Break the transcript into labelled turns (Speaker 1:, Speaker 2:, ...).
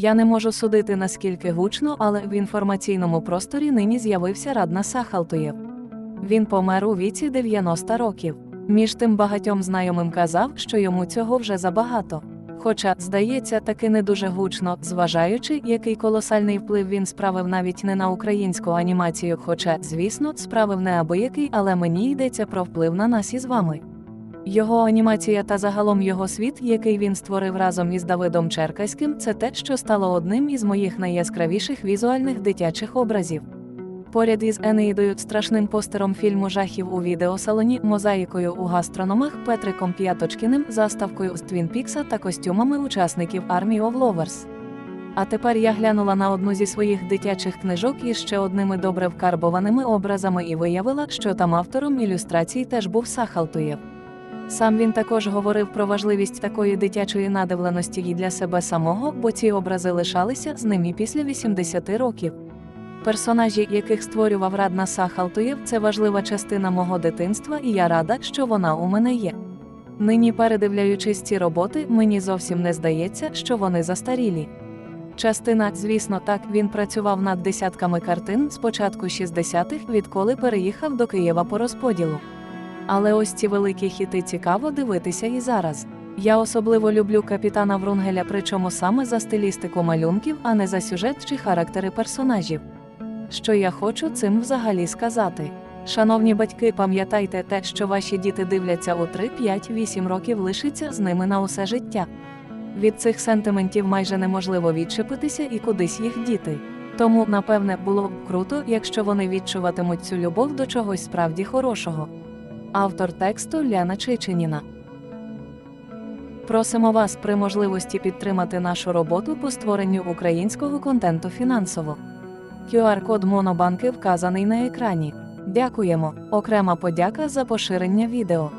Speaker 1: Я не можу судити наскільки гучно, але в інформаційному просторі нині з'явився Радна Сахалтуєв. Він помер у віці 90 років. Між тим багатьом знайомим казав, що йому цього вже забагато. Хоча, здається, таки не дуже гучно, зважаючи, який колосальний вплив він справив навіть не на українську анімацію, хоча, звісно, справив неабиякий, але мені йдеться про вплив на нас із вами. Його анімація та загалом його світ, який він створив разом із Давидом Черкаським, це те, що стало одним із моїх найяскравіших візуальних дитячих образів. Поряд із Енеїдою, страшним постером фільму жахів у відеосалоні, мозаїкою у гастрономах, Петриком П'яточкіним, заставкою з Твін Пікса та костюмами учасників Army of Lovers. А тепер я глянула на одну зі своїх дитячих книжок із ще одними добре вкарбованими образами і виявила, що там автором ілюстрацій теж був Сахалтуєв. Сам він також говорив про важливість такої дитячої надивленості і для себе самого, бо ці образи лишалися з ним і після 80 років. Персонажі, яких створював Радна Сахалтуєв, це важлива частина мого дитинства, і я рада, що вона у мене є. Нині, передивляючись ці роботи, мені зовсім не здається, що вони застарілі. Частина, звісно, так, він працював над десятками картин з початку 60-х, відколи переїхав до Києва по розподілу. Але ось ці великі хіти цікаво дивитися і зараз. Я особливо люблю капітана Врунгеля, причому саме за стилістику малюнків, а не за сюжет чи характери персонажів. Що я хочу цим взагалі сказати? Шановні батьки, пам'ятайте те, що ваші діти дивляться у 3, 5, 8 років лишиться з ними на усе життя. Від цих сентиментів майже неможливо відчепитися і кудись їх діти. Тому, напевне, було б круто, якщо вони відчуватимуть цю любов до чогось справді хорошого. Автор тексту Ляна Чичиніна. Просимо вас при можливості підтримати нашу роботу по створенню українського контенту фінансово. QR-код Монобанки вказаний на екрані. Дякуємо. Окрема подяка за поширення відео.